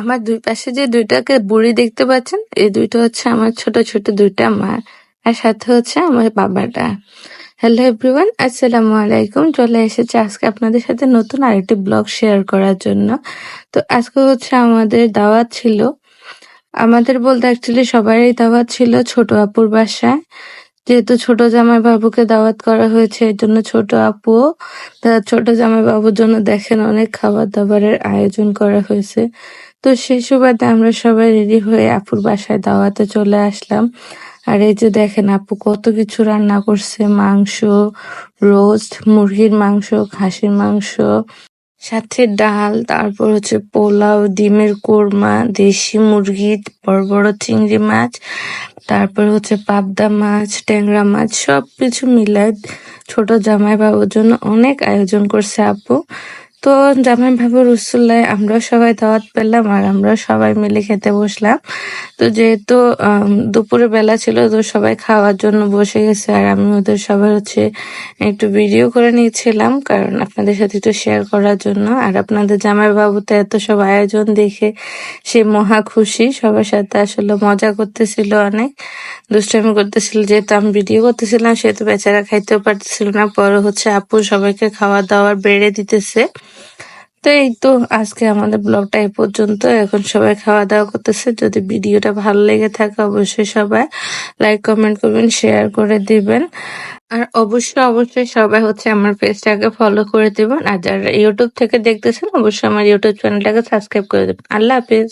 আমার দুই পাশে যে দুইটাকে বুড়ি দেখতে পাচ্ছেন, এই দুইটা হচ্ছে আমার ছোট ছোট দুইটা মা, আর সাথে হচ্ছে আমার বাবাটা। হ্যালো এভরিওয়ান আসসালামু আলাইকুম। চলে এসেছে আজকে আপনাদের সাথে নতুন আরেকটি ব্লগ শেয়ার করার জন্য। তো আজকে হচ্ছে আমাদের দাওয়াত ছিল, আমাদের বলতে অ্যাকচুয়ালি সবারই দাওয়াত ছিল ছোট আপুর বাসায়। যেহেতু ছোট জামাই বাবুকে দাওয়াত করা হয়েছে, এর জন্য ছোট আপুও ছোট জামাই বাবুর জন্য দেখেন অনেক খাবার দাবারের আয়োজন করা হয়েছে। তো সেই সুবাদে আমরা সবাই রেডি হয়ে আপুর বাসায় দাওয়াতে চলে আসলাম। আর এই যে দেখেন আপু কত কিছু রান্না করছে, মাংস রোস্ট মুরগির মাংস, খাসির মাংস, সাথে ডাল, তারপর হচ্ছে পোলাও, ডিমের কোরমা, দেশি মুরগি, বড় বড় চিংড়ি মাছ, তারপর হচ্ছে পাবদা মাছ, ট্যাংরা মাছ সব কিছু মিলায় ছোট জামাই বাবুর জন্য অনেক আয়োজন করছে আপু। তো জামাই বাবুর রসুল্লায় আমরা সবাই দাওয়াত পেলাম আর আমরা সবাই মিলে খেতে বসলাম। তো যেহেতু দুপুরে বেলা ছিল, তো সবাই খাওয়ার জন্য বসে গেছে আর আমি ওদের সবার হচ্ছে একটু ভিডিও করে নিয়েছিলাম কারণ আপনাদের সাথে একটু শেয়ার করার জন্য। আর আপনাদের জামাই বাবুতে এত সব আয়োজন দেখে সে মহা খুশি, সবার সাথে আসলে মজা করতেছিল অনেক, দুষ্টামি করতেছিল, যেহেতু আমি ভিডিও করতেছিলাম, সেহেতু বেচারা খাইতেও পারতেছিল না। পরে হচ্ছে আপু সবাইকে খাওয়া দাওয়ার বেড়ে দিতেছে। তো এই তো, আজকে আমাদের ব্লগটা এই পর্যন্ত। এখন সবাই খাওয়া দাওয়া করতেছে। যদি ভিডিওটা ভালো লেগে থাকে, অবশ্যই সবাই লাইক কমেন্ট করবেন শেয়ার করে দিবেন। আর অবশ্যই অবশ্যই সবাই হচ্ছে আমার পেজটাকে ফলো করে দেবেন। আর যারা ইউটিউব থেকে দেখতেছেন, অবশ্যই আমার ইউটিউব চ্যানেলটাকে সাবস্ক্রাইব করে দেবেন। আল্লাহ হাফিজ।